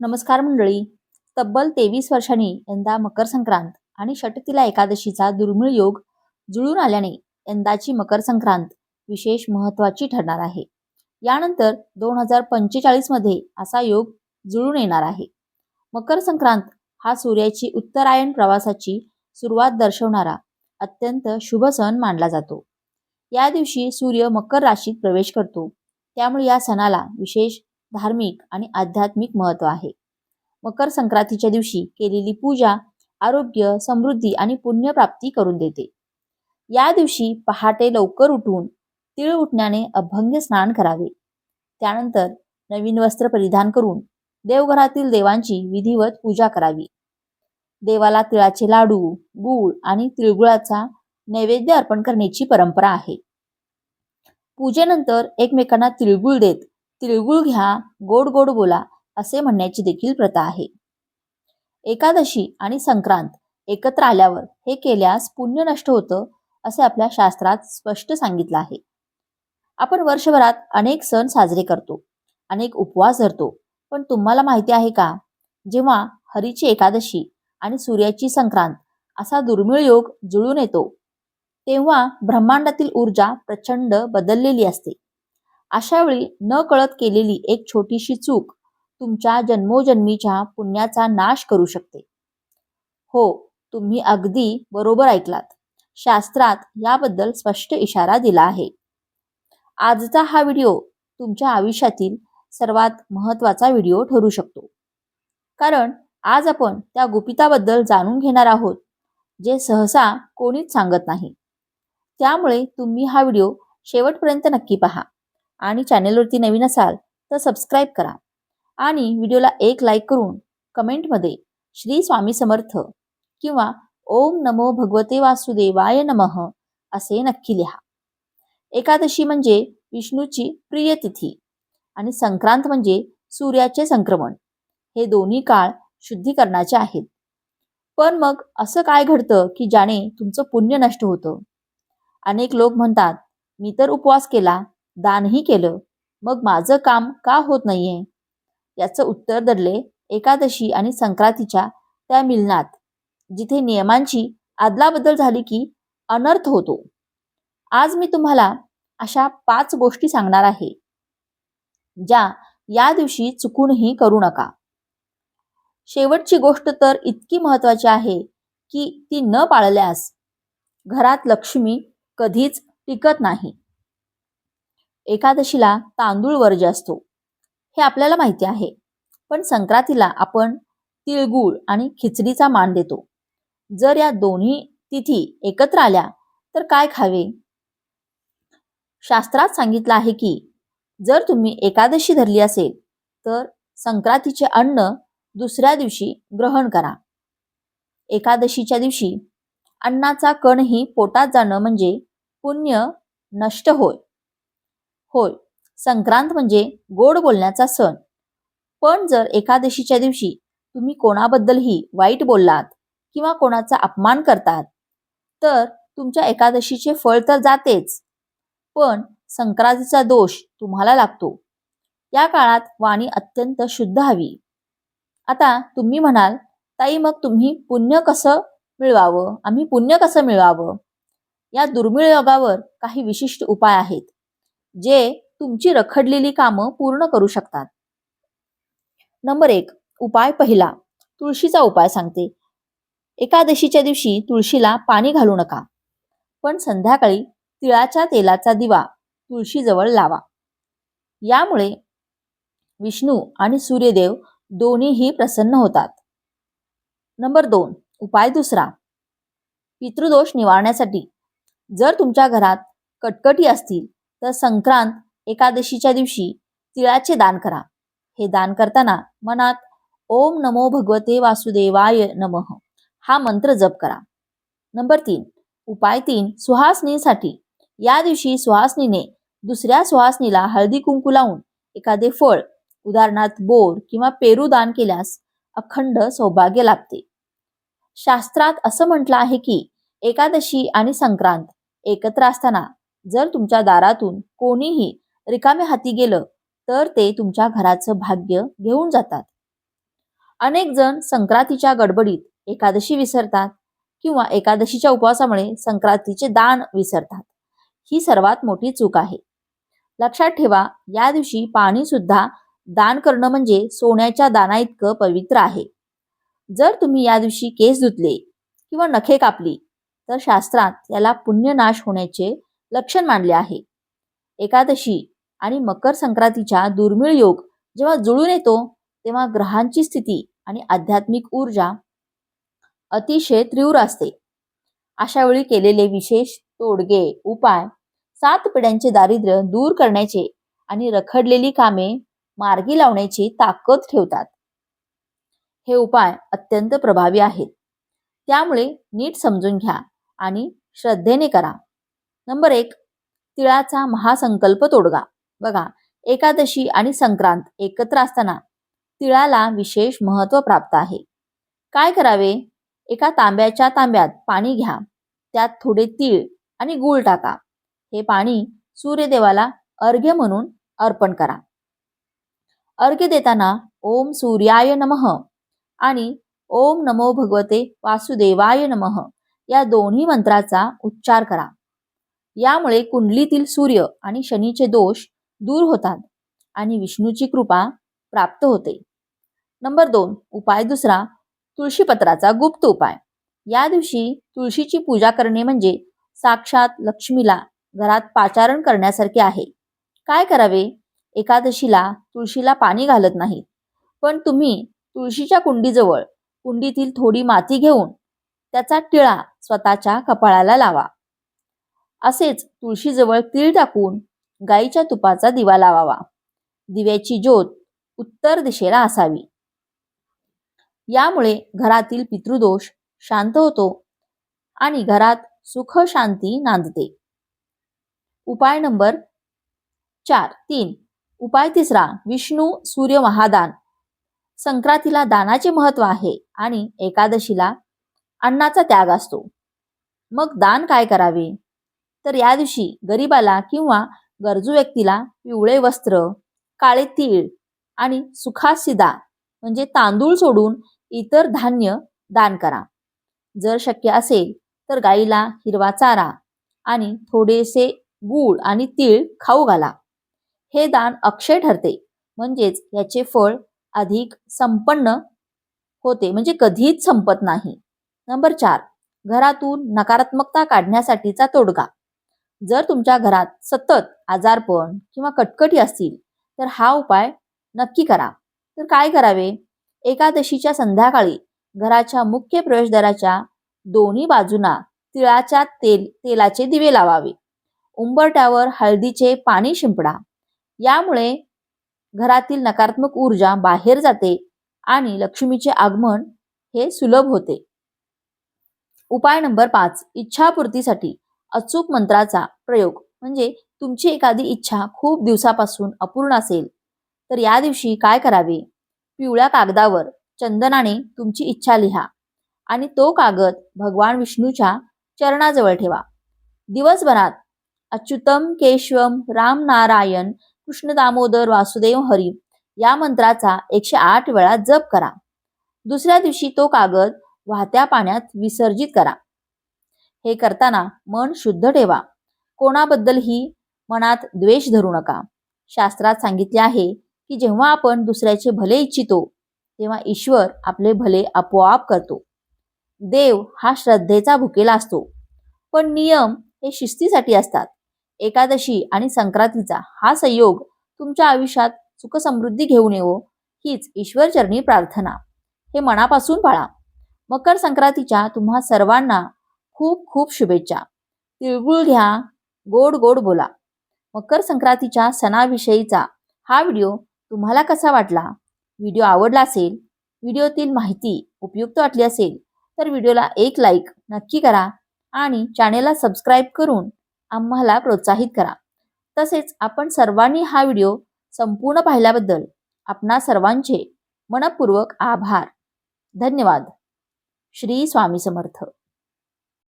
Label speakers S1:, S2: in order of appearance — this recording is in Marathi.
S1: नमस्कार मंडळी. तब्बल तेवीस वर्षांनी यंदा मकर संक्रांत आणि षटतिला एकादशीचा दुर्मिळ योग जुळून आल्याने यंदाची मकर संक्रांत विशेष महत्वाची ठरणार आहे. यानंतर दोन हजार पंचेचाळीसमध्ये असा योग जुळून येणार आहे. मकर संक्रांत हा सूर्याची उत्तरायण प्रवासाची सुरुवात दर्शवणारा अत्यंत शुभ सण मानला जातो. या दिवशी सूर्य मकर राशीत प्रवेश करतो. त्यामुळे या सणाला विशेष धार्मिक आणि आध्यात्मिक महत्त्व आहे. मकर संक्रांतीच्या दिवशी केलेली पूजा आरोग्य समृद्धी आणि पुण्यप्राप्ती करून देते. या दिवशी पहाटे लवकर उठून तिळ उठण्याने अभंग स्नान करावे. त्यानंतर नवीन वस्त्र परिधान करून देवघरातील देवांची विधिवत पूजा करावी. देवाला तिळाचे लाडू गूळ आणि तिळगुळाचा नैवेद्य अर्पण करण्याची परंपरा आहे. पूजेनंतर एकमेकांना तिळगुळ देत तिळगुळ घ्या गोड गोड बोला असे म्हणण्याची देखील प्रथा आहे. एकादशी आणि संक्रांत एकत्र आल्यावर हे केल्यास पुण्य नष्ट होतं असे आपल्या शास्त्रात स्पष्ट सांगितलं आहे. आपण वर्षभरात अनेक सण साजरे करतो अनेक उपवास धरतो पण तुम्हाला माहिती आहे का? जेव्हा हरीची एकादशी आणि सूर्याची संक्रांत असा दुर्मिळ योग जुळून येतो तेव्हा ब्रह्मांडातील ऊर्जा प्रचंड बदललेली असते. अशा वेळी न कळत केलेली एक छोटीशी चूक तुमच्या जन्मोजन्मीच्या पुण्याचा नाश करू शकते. हो तुम्ही अगदी बरोबर ऐकलात. शास्त्रात याबद्दल स्पष्ट इशारा दिला आहे. आजचा हा व्हिडिओ तुमच्या आयुष्यातील सर्वात महत्त्वाचा व्हिडिओ ठरू शकतो. कारण आज आपण त्या गुपिताबद्दल जाणून घेणार आहोत जे सहसा कोणीच सांगत नाही. त्यामुळे तुम्ही हा व्हिडिओ शेवटपर्यंत नक्की पहा. आणि चॅनेलवरती नवीन असाल तर सबस्क्राईब करा. आणि व्हिडिओला एक लाईक करून कमेंटमध्ये श्री स्वामी समर्थ किंवा ओम नमो भगवते वासुदेवाय नमः असे नक्की लिहा. एकादशी म्हणजे विष्णूची प्रिय तिथी आणि संक्रांत म्हणजे सूर्याचे संक्रमण. हे दोन्ही काळ शुद्धीकरणाचे आहेत. पण मग असं काय घडतं की ज्याने तुमचं पुण्य नष्ट होतं? अनेक लोक म्हणतात मी तर उपवास केला दानही केलं. मग माझं काम का होत नाहीये? याचं उत्तर दडले एकादशी आणि संक्रांतीच्या त्या मिलनात जिथे नियमांची आदलाबदल झाली की अनर्थ होतो. आज मी तुम्हाला अशा पाच गोष्टी सांगणार आहे ज्या या दिवशी चुकूनही करू नका. शेवटची गोष्ट तर इतकी महत्वाची आहे की ती न पाळल्यास घरात लक्ष्मी कधीच टिकत नाही. एकादशीला तांदूळ वर्ज असतो. हे आपल्याला माहिती आहे. पण संक्रांतीला आपण तिळगुळ आणि खिचडीचा मान देतो. जर या दोन्ही तिथी एकत्र आल्या तर काय खावे? शास्त्रात सांगितलं आहे की जर तुम्ही एकादशी धरली असेल तर संक्रांतीचे अन्न दुसऱ्या दिवशी ग्रहण करा. एकादशीच्या दिवशी अन्नाचा कणही पोटात जाणं म्हणजे पुण्य नष्ट होय. होय. संक्रांत म्हणजे गोड बोलण्याचा सण. पण जर एकादशीच्या दिवशी तुम्ही कोणाबद्दलही वाईट बोललात किंवा कोणाचा अपमान करतात तर तुमच्या एकादशीचे फळ तर जातेच. पण संक्रांतीचा दोष तुम्हाला लागतो. या काळात वाणी अत्यंत शुद्ध हवी. आता तुम्ही म्हणाल ताई मग तुम्ही पुण्य कसं मिळवावं? आम्ही पुण्य कसं मिळवावं? या दुर्मिळ योगावर काही विशिष्ट उपाय आहेत. जे तुमची रखडलेली कामं पूर्ण करू शकतात. नंबर एक उपाय पहिला तुळशीचा उपाय सांगते. एकादशीच्या दिवशी तुळशीला पाणी घालू नका. पण संध्याकाळी तिळाच्या तेलाचा दिवा तुळशीजवळ लावा. यामुळे विष्णू आणि सूर्यदेव दोन्हीही प्रसन्न होतात. नंबर दोन उपाय दुसरा पितृदोष निवारण्यासाठी. जर तुमच्या घरात कटकटी असतील तर संक्रांत एकादशीच्या दिवशी तिळाचे दान करा. हे दान करताना मनात ओम नमो भगवते वासुदेवाय नमः हा मंत्र जप करा. नंबर तीन उपाय तीन सुहासनीसाठी. या दिवशी सुहासनीने दुसऱ्या सुहासनीला हळदी कुंकू लावून एखादे फळ उदाहरणार्थ बोर किंवा पेरू दान केल्यास अखंड सौभाग्य लाभते. शास्त्रात असं म्हटलं आहे की एकादशी आणि संक्रांत एकत्र असताना जर तुमच्या दारातून कोणीही रिकामे हाती गेलं तर ते तुमच्या घराचं भाग्य घेऊन जातात. अनेक जण संक्रांतीच्या गडबडीत एकादशी विसरतात किंवा एकादशीच्या उपवासामुळे संक्रांतीचे दान विसरतात. ही सर्वात मोठी चूक आहे. लक्षात ठेवा या दिवशी पाणी सुद्धा दान करणं म्हणजे सोन्याच्या दाना इतकं पवित्र आहे. जर तुम्ही या दिवशी केस धुतले किंवा नखे कापली तर शास्त्रात याला पुण्यनाश होण्याचे लक्षण मानले आहे. एकादशी आणि मकर संक्रांतीच्या दुर्मिळ योग जेव्हा जुळून येतो तेव्हा ग्रहांची स्थिती आणि आध्यात्मिक ऊर्जा अतिशय तीव्र असते. अशा वेळी केलेले विशेष तोडगे उपाय सात पिढ्यांचे दारिद्र्य दूर करण्याचे आणि रखडलेली कामे मार्गी लावण्याची ताकद ठेवतात. हे उपाय अत्यंत प्रभावी आहेत. त्यामुळे नीट समजून घ्या आणि श्रद्धेने करा. नंबर एक तिळाचा महासंकल्प तोडगा. बघा एकादशी आणि संक्रांत एकत्र असताना तिळाला विशेष महत्त्व प्राप्त आहे. काय करावे? एका तांब्याच्या तांब्यात पाणी घ्या. त्यात थोडे तीळ आणि गूळ टाका. हे पाणी सूर्यदेवाला अर्घ्य म्हणून अर्पण करा. अर्घ्य देताना ओम सूर्याय नमः आणि ओम नमो भगवते वासुदेवाय नमः या दोन्ही मंत्राचा उच्चार करा. यामुळे कुंडलीतील सूर्य आणि शनीचे दोष दूर होतात आणि विष्णूची कृपा प्राप्त होते. नंबर दोन उपाय दुसरा तुळशीपत्राचा गुप्त उपाय. या दिवशी तुळशीची पूजा करणे म्हणजे साक्षात लक्ष्मीला घरात पाचारण करण्यासारखे आहे. काय करावे? एकादशीला तुळशीला पाणी घालत नाहीत. पण तुम्ही तुळशीच्या कुंडीजवळ कुंडीतील थोडी माती घेऊन त्याचा टिळा स्वतःच्या कपाळाला लावा. असेच तुळशीजवळ तीळ टाकून गाईच्या तुपाचा दिवा लावावा. दिव्याची ज्योत उत्तर दिशेला असावी. यामुळे घरातील पितृदोष शांत होतो आणि घरात सुख शांती नांदते. उपाय नंबर चार तीन. उपाय तिसरा विष्णू सूर्य महादान. संक्रांतीला दानाचे महत्त्व आहे आणि एकादशीला अन्नाचा त्याग असतो. मग दान काय करावे? तर या दिवशी गरीबाला किंवा गरजू व्यक्तीला पिवळे वस्त्र काळे तीळ आणि सुखासिदा म्हणजे तांदूळ सोडून इतर धान्य दान करा. जर शक्य असेल तर गाईला हिरवा चारा आणि थोडेसे गूळ आणि तीळ खाऊ घाला. हे दान अक्षय ठरते म्हणजेच याचे फळ अधिक संपन्न होते म्हणजे कधीच संपत नाही. नंबर चार घरातून नकारात्मकता काढण्यासाठीचा तोडगा. जर तुमच्या घरात सतत आजारपण किंवा कटकटी असतील तर हा उपाय नक्की करा. तर काय करावे? एकादशीच्या संध्याकाळी घराच्या मुख्य प्रवेशद्वाराच्या दोन्ही बाजूंना तिळाच्या तेल तेलाचे दिवे लावावे. उंबरट्यावर हळदीचे पाणी शिंपडा. यामुळे घरातील नकारात्मक ऊर्जा बाहेर जाते आणि लक्ष्मीचे आगमन हे सुलभ होते. उपाय नंबर पाच इच्छापूर्तीसाठी. अचूक मंत्राचा प्रयोग म्हणजे तुमची एखादी इच्छा खूप दिवसापासून अपूर्ण असेल तर या दिवशी काय करावे? पिवळ्या कागदावर चंदनाने तुमची इच्छा लिहा आणि तो कागद भगवान विष्णूच्या चरणाजवळ ठेवा. दिवसभरात अच्युतम केशवम राम नारायण कृष्ण दामोदर वासुदेव हरी या मंत्राचा एकशे आठ वेळा जप करा. दुसऱ्या दिवशी तो कागद वाहत्या पाण्यात विसर्जित करा. हे करताना मन शुद्ध ठेवा. कोणाबद्दलही मनात द्वेष धरू नका. शास्त्रात सांगितले आहे की जेव्हा आपण दुसऱ्याचे भले इच्छितो तेव्हा ईश्वर आपले भले आपोआप करतो. देव हा श्रद्धेचा भुकेला असतो. पण नियम हे शिस्तीसाठी असतात. एकादशी आणि संक्रांतीचा हा संयोग तुमच्या आयुष्यात सुखसमृद्धी घेऊन येवो हीच ईश्वरचरणी प्रार्थना. हे मनापासून पाळा. मकर संक्रांतीच्या तुम्हा सर्वांना खूप खूप शुभेच्छा. तिळगुळ घ्या गोड गोड बोला. मकर संक्रांतीच्या सणाविषयीचा हा व्हिडिओ तुम्हाला कसा वाटला? व्हिडिओ आवडला असेल व्हिडिओतील माहिती उपयुक्त वाटली असेल तर व्हिडिओला एक लाईक नक्की करा आणि चॅनेलला सबस्क्राईब करून आम्हाला प्रोत्साहित करा. तसेच आपण सर्वांनी हा व्हिडिओ संपूर्ण पाहिल्याबद्दल आपणा सर्वांचे मनपूर्वक आभार. धन्यवाद. श्री स्वामी समर्थ.